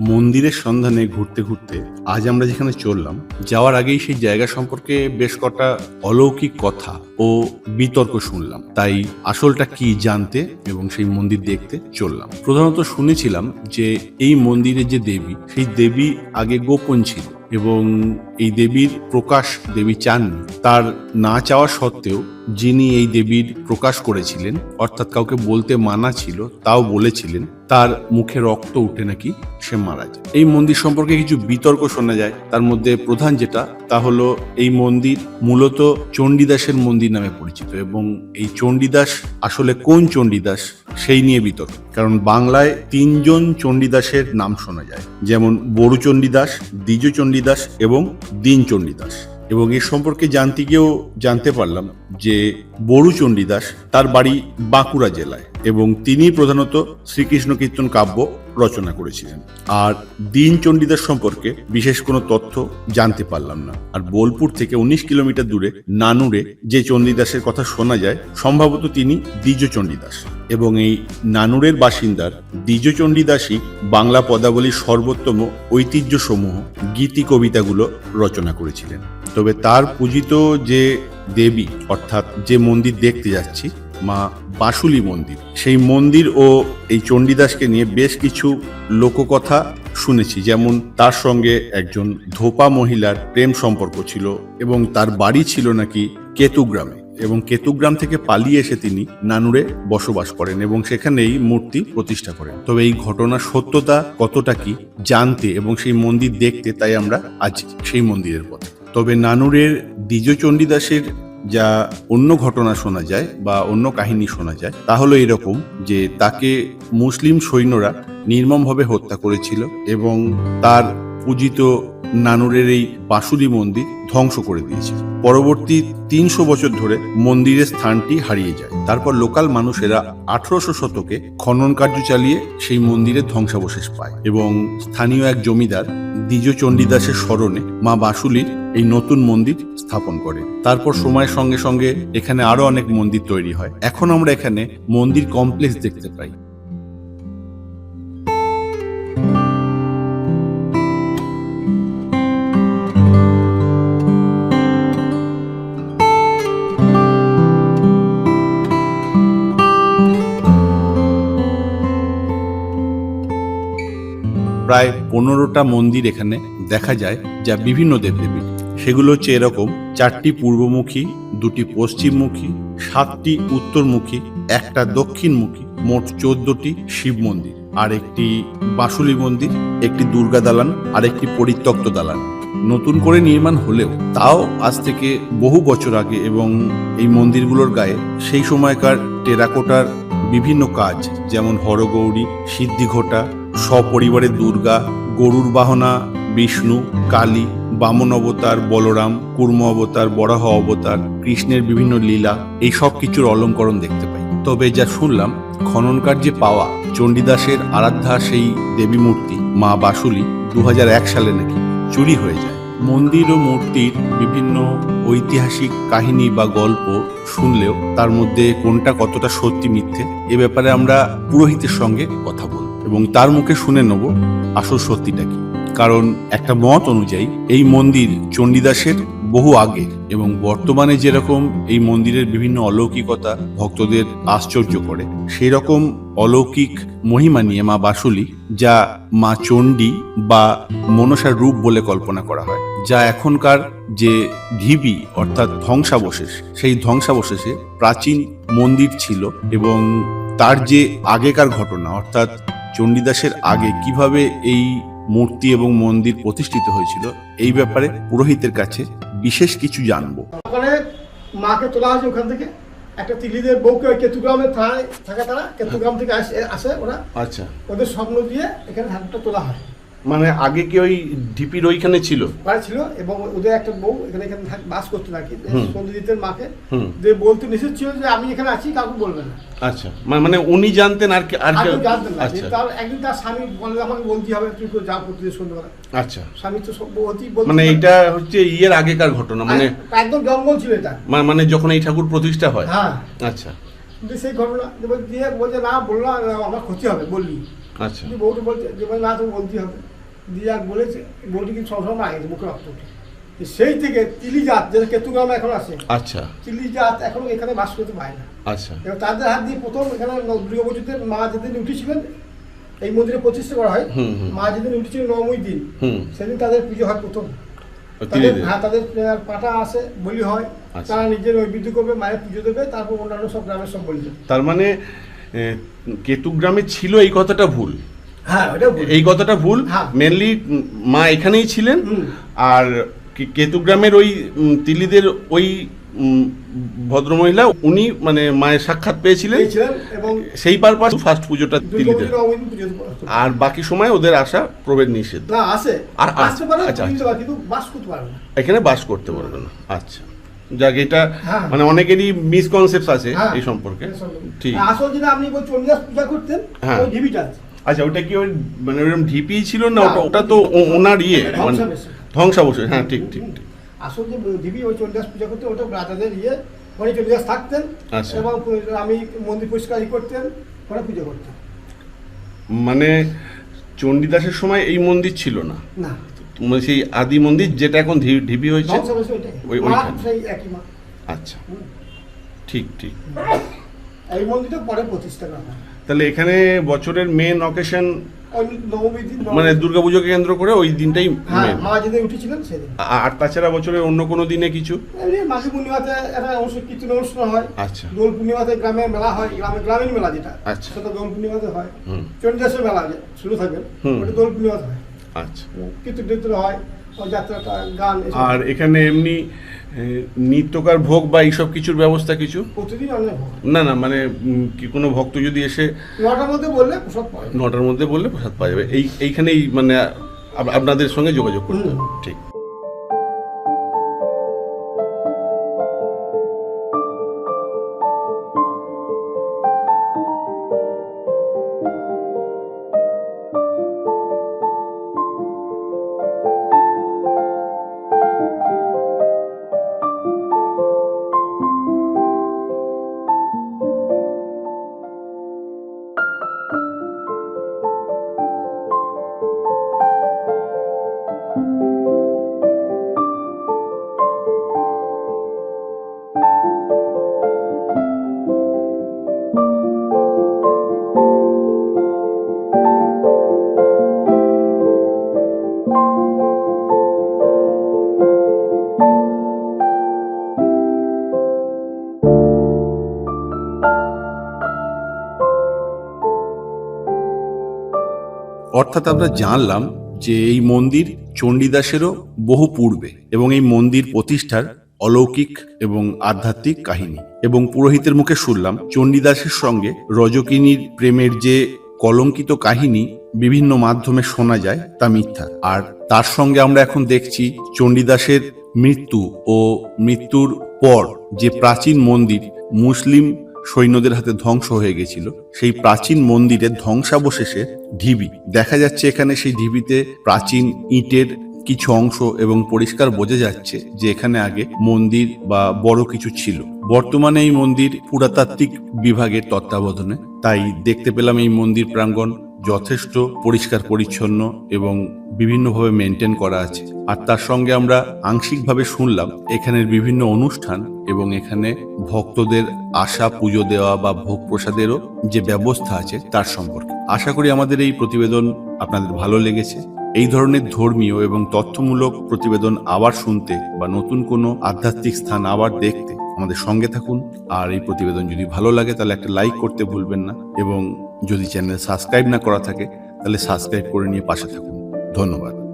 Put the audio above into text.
মন্দিরের সন্ধানে ঘুরতে ঘুরতে আজ আমরা যেখানে চললাম, যাওয়ার আগেই সেই জায়গা সম্পর্কে বেশ কটা অলৌকিক কথা ও বিতর্ক শুনলাম। তাই আসলটা কি জানতে এবং সেই মন্দির দেখতে চললাম। প্রধানত শুনেছিলাম যে এই মন্দিরে যে দেবী, সেই দেবী আগে গোপন ছিল এবং এই দেবীর প্রকাশ দেবী চাননি। তার না চাওয়া সত্ত্বেও যিনি এই দেবীর প্রকাশ করেছিলেন, অর্থাৎ কাউকে বলতে মানা ছিল, তাও বলেছিলেন, তার মুখে রক্ত উঠে নাকি সে মারা যায়। এই মন্দির সম্পর্কে কিছু বিতর্ক শোনা যায়। তার মধ্যে প্রধান যেটা, তা হলো এই মন্দির মূলত চণ্ডীদাসের মন্দির নামে পরিচিত এবং এই চণ্ডীদাস আসলে কোন চণ্ডীদাস, সেই নিয়ে বিতর্ক। কারণ বাংলায় তিনজন চণ্ডীদাসের নাম শোনা যায়। যেমন বড়ু চণ্ডীদাস, দ্বিজ চণ্ডীদাস এবং দীন চণ্ডীদাস। এবং এর সম্পর্কে জানতে গিয়েও জানতে পারলাম যে বড়ু চণ্ডীদাস তার বাড়ি বাঁকুড়া জেলায় এবং তিনি প্রধানত শ্রীকৃষ্ণ কীর্তন কাব্য রচনা করেছিলেন। আর দীন চণ্ডীদাস সম্পর্কে বিশেষ কোনো তথ্য জানতে পারলাম না। আর বোলপুর থেকে উনিশ কিলোমিটার দূরে নানুরে যে চণ্ডীদাসের কথা শোনা যায়, সম্ভবত তিনি দ্বিজ চণ্ডীদাস। এবং এই নানুরের বাসিন্দার দ্বিজ চণ্ডীদাসই বাংলা পদাবলীর সর্বোত্তম ঐতিহ্যসমূহ গীতি কবিতাগুলো রচনা করেছিলেন। তবে তার পূজিত যে দেবী, অর্থাৎ যে মন্দির দেখতে যাচ্ছি, মা বাসুলি মন্দির, সেই মন্দির ও এই চণ্ডীদাসকে নিয়ে বেশ কিছু লোককথা শুনেছি। যেমন তার সঙ্গে একজন ধোপা মহিলার প্রেম সম্পর্ক ছিল এবং তার বাড়ি ছিল নাকি কেতুগ্রামে এবং কেতুগ্রাম থেকে পালিয়ে এসে তিনি নানুরে বসবাস করেন এবং সেখানেই মূর্তি প্রতিষ্ঠা করেন। তবে এই ঘটনার সত্যতা কতটা কি জানতে এবং সেই মন্দির দেখতে তাই আমরা আজ সেই মন্দিরের পথে। তবে নানুরের দ্বিজ চণ্ডীদাসের যা অন্য ঘটনা শোনা যায় বা অন্য কাহিনী শোনা যায়, তা হলো এরকম যে তাকে মুসলিম সৈন্যরা নির্মমভাবে হত্যা করেছিল এবং তার পূজিত নানুরের এই বাসুলি মন্দির ধ্বংস করে দিয়েছিল। পরবর্তী তিনশো বছর ধরে মন্দিরের স্থানটি হারিয়ে যায়। তারপর লোকাল মানুষেরা আঠারোশো শতকে খনন কার্য চালিয়ে সেই মন্দিরের ধ্বংসাবশেষ পায় এবং স্থানীয় এক জমিদার দ্বিজ চণ্ডীদাসের স্মরণে মা বাসুলির এই নতুন মন্দির স্থাপন করে। তারপর সময়ের সঙ্গে সঙ্গে এখানে আরও অনেক মন্দির তৈরি হয়। এখন আমরা এখানে মন্দির কমপ্লেক্স দেখতে পাই। প্রায় পনেরোটা মন্দির এখানে দেখা যায় যা বিভিন্ন দেবদেবীর। সেগুলো হচ্ছে এরকম চারটি পূর্বমুখী, দুটি পশ্চিমমুখী, সাতটি উত্তরমুখী, একটা দক্ষিণমুখী, মোট চোদ্দটি শিব মন্দির। আর একটি বাসুলি মন্দির, একটি দুর্গা দালান, আর একটি পরিত্যক্ত দালান। নতুন করে নির্মাণ হলেও তাও আজ থেকে বহু বছর আগে এবং এই মন্দিরগুলোর গায়ে সেই সময়কার টেরাকোটার বিভিন্ন কাজ, যেমন হরগৌরী, সিদ্ধিঘোটা সপরিবারে দুর্গা, গরুর বাহনা, বিষ্ণু, কালী, বামন অবতার, বলরাম, কুর্ম অবতার, বরাহ অবতার, কৃষ্ণের বিভিন্ন লীলা, এই সব কিছুর অলঙ্করণ দেখতে পাই। তবে যা শুনলাম খনন কার্যে পাওয়া, চণ্ডীদাসের আরাধ্যা সেই দেবী মূর্তি, মা বাসুলি দু হাজার এক সালে নাকি চুরি হয়ে যায়। মন্দির ও মূর্তির বিভিন্ন ঐতিহাসিক কাহিনী বা গল্প শুনলেও তার মধ্যে কোনটা কতটা সত্যি মিথ্যে, এ ব্যাপারে আমরা পুরোহিতের সঙ্গে কথা বলব। এবং তার মুখে শুনে নেব আসল সত্যিটা কি। কারণ একটা মত অনুযায়ী এই মন্দির চণ্ডীদাসের বহু আগে এবং বর্তমানে যেরকম এই মন্দিরের বিভিন্ন অলৌকিকতা ভক্তদের আশ্চর্য করে সেই রকম অলৌকিক মহিমা নিয়ে মা বাসুলি, যা মা চণ্ডী বা মনসার রূপ বলে কল্পনা করা হয়, যা এখনকার যে ঢিবি অর্থাৎ ধ্বংসাবশেষ, সেই ধ্বংসাবশেষে প্রাচীন মন্দির ছিল এবং তার যে আগেকার ঘটনা অর্থাৎ চণ্ডীদাসের আগে কীভাবে এই মূর্তি এবং মন্দির প্রতিষ্ঠিত হয়েছিল এই ব্যাপারে পুরোহিতের কাছে বিশেষ কিছু জানব। ওখানে মাকে তোলা হয়েছে ওখান থেকে। একটা তিলিদের বউকে ওই কেতুগ্রামে থাকে তারা কেতুগ্রাম থেকে আসে আসে ওরা। আচ্ছা। ওদের স্বপ্ন দিয়ে এখানে ধানটা তোলা হয়। মানে আগে কি ওই ঢিপির ওইখানে ছিল? ওরা ছিল এবং ওদের একটা বউ এখানে এখানে থাক- বাস করতে নাকি। হুম। সন্ধ্যজিতের মাকে। হুম। যে বলতে নিষেধ ছিল যে আমি এখানে আছি কাউকে বলবে না। আচ্ছা মা- মানে উনি জানতেন আর কি আর আর কেউ কেউ জানতেন না। আচ্ছা। তার একদিন তার স্বামী বলে আমাকে বলতে হবে তুই যা সন্ধ্যাবেলা। আচ্ছা। স্বামী তো সব অতি বলতে মানে এটা হচ্ছে ইয়ের আগেকার ঘটনা মানে একদম জঙ্গল ছিল এটা। মা- মানে যখন এই ঠাকুর প্রতিষ্ঠা হয়। হ্যাঁ। আচ্ছা। কিন্তু সেই ঘটনা যে বল- দিয়ে বলছে না বলল না, আমার ক্ষতি হবে বললি। আচ্ছা। বউটি বলছে যে না তো বলতে হবে। দিয়ে আর বলেছে বউটি কিন্তু সবসময় মারা গেছে মুখে রক্ত উঠে সেই থেকে তিলি জাত যেটা কেতুগ্রামে এখন আছে আচ্ছা। তিলি জাত এখনও এখানে বাস করতে পারে না। আচ্ছা। এবার তাদের হাত দিয়ে প্রথম এখানে দুর্গাপুজোতে মা যেদিন উঠেছিলেন এই মন্দিরে প্রতিষ্ঠা করা হয়। মা যেদিন উঠেছিলেন নবমী দিন সেদিন তাদের পুজো হয় প্রথম। তাদের হ্যাঁ তাদের পাটা আসে বলি হয়। আচ্ছা। তারা নিজের ওই করবে মায়ের পুজো দেবে তারপর অন্যান্য সব গ্রামের সব বলি তার মানে কেতুগ্রামে ছিল এই কথাটা ভুল। হ্যাঁ এই কথাটা ভুল। হ্যাঁ। মেনলি মা এখানেই ছিলেন। আর কেতুগ্রামের ওই তিলিদের ওই ভদ্রমহিলা উনি মানে মায়ের সাক্ষাৎ পেয়েছিলেন। সেই পারপাস ফার্স্ট পুজোটা তিলিদের। আর বাকি সময় ওদের আসা প্রভেদ নিষেধ। আর- পারে আচ্ছা, না। এখানে বাস করতে পারবে না। আচ্ছা। যাক এটা হ্যাঁ। মানে অনেকেরই মিসকনসেপ্ট আছে হ্যাঁ। এই সম্পর্কে। ঠিক। আসল যেটা আপনি বল চন্ডিদাস পূজা করতেন হ্যাঁ। ওই ঢিবিটা আচ্ছা ওটা কি ওই মানে ওরকম ঢিপি ছিল না? ওটা ওটা তো ওনার ইয়ে মানে ধ্বংসাবশেষ। হ্যাঁ ঠিক ঠিক ঠিক। আসল যে ঢিবি ওই চন্ডিদাস পূজা করতেন ওটা রাজাদের ইয়ে। ওখানে চন্ডিদাস থাকতেন আচ্ছা। এবং আমি মন্দির পরিষ্কার করতেন ওরা পুজো করতেন। মানে চণ্ডীদাসের সময় এই মন্দির ছিল না? না। মানে সেই আদি মন্দির যেটা এখন ঢিপি হয়েছে? ওই- ওইখানে। আচ্ছা। ঠিক ঠিক। এই মন্দিরটা পরে প্রতিষ্ঠা করা তাহলে এখানে বছরের মেন অকেশন মানে দুর্গাপুজোকে কেন্দ্র করে ওই দিনটাই হ্যাঁ মা যেদিন উঠেছিলেন সেদিন। আর তাছাড়া বছরের অন্য কোনো দিনে কিছু? মাঘী পূর্ণিমাতে একটা অনুষ্ঠান কীর্তন অনুষ্ঠান হয়। আচ্ছা। দোল পূর্ণিমাতে গ্রামে মেলা হয় গ্রামে গ্রামীণ মেলা যেটা আচ্ছা। সেটা দোল পূর্ণিমাতে হয়। হুম। চন্ডিদাসের মেলা শুরু থাকবে ওটা দোল পূর্ণিমাতে হয়। আচ্ছা। কীর্তন হয় যাত্রাটা গান আর এখানে এমনি নিত্যকার ভোগ বা এইসব কিছুর ব্যবস্থা কিছু? প্রতিদিন না না মানে কি কোনো ভক্ত যদি এসে নটার মধ্যে বললে প্রসাদ পাওয়া নটার মধ্যে বললে প্রসাদ পাওয়া যাবে। এই এইখানেই মানে আপনাদের সঙ্গে যোগাযোগ করতে ঠিক। অর্থাৎ আমরা জানলাম যে এই মন্দির চণ্ডীদাসেরও বহু পূর্বে এবং এই মন্দির প্রতিষ্ঠার অলৌকিক এবং আধ্যাত্মিক কাহিনী। এবং পুরোহিতের মুখে শুনলাম চণ্ডীদাসের সঙ্গে রজকিনীর প্রেমের যে কলঙ্কিত কাহিনী বিভিন্ন মাধ্যমে শোনা যায় তা মিথ্যা। আর তার সঙ্গে আমরা এখন দেখছি চণ্ডীদাসের মৃত্যু ও মৃত্যুর পর যে প্রাচীন মন্দির মুসলিম সৈন্যদের হাতে ধ্বংস হয়ে গেছিল। সেই প্রাচীন মন্দিরের ধ্বংসাবশেষে ঢিবি। দেখা যাচ্ছে এখানে সেই ঢিবিতে প্রাচীন ইটের কিছু অংশ এবং পরিষ্কার বোঝা যাচ্ছে যে এখানে আগে মন্দির বা বড় কিছু ছিল। বর্তমানে এই মন্দির পুরাতাত্ত্বিক বিভাগের তত্ত্বাবধানে। তাই দেখতে পেলাম এই মন্দির প্রাঙ্গণ যথেষ্ট পরিষ্কার পরিচ্ছন্ন এবং বিভিন্নভাবে মেনটেন করা আছে। আর তার সঙ্গে আমরা আংশিকভাবে শুনলাম, এখানের বিভিন্ন অনুষ্ঠান এবং এখানে ভক্তদের আশা পুজো দেওয়া বা ভোগ প্রসাদেরও যে ব্যবস্থা আছে তার সম্পর্কে। আশা করি আমাদের এই প্রতিবেদন আপনাদের ভালো লেগেছে। এই ধরনের ধর্মীয় এবং তথ্যমূলক প্রতিবেদন আবার শুনতে বা নতুন কোনো আধ্যাত্মিক স্থান আবার দেখতে আমাদের সঙ্গে থাকুন। আর এই প্রতিবেদন যদি ভালো লাগে তাহলে একটা লাইক করতে ভুলবেন না। এবং যদি চ্যানেল সাবস্ক্রাইব না করা থাকে তাহলে সাবস্ক্রাইব করে নিয়ে পাশে থাকুন। ধন্যবাদ।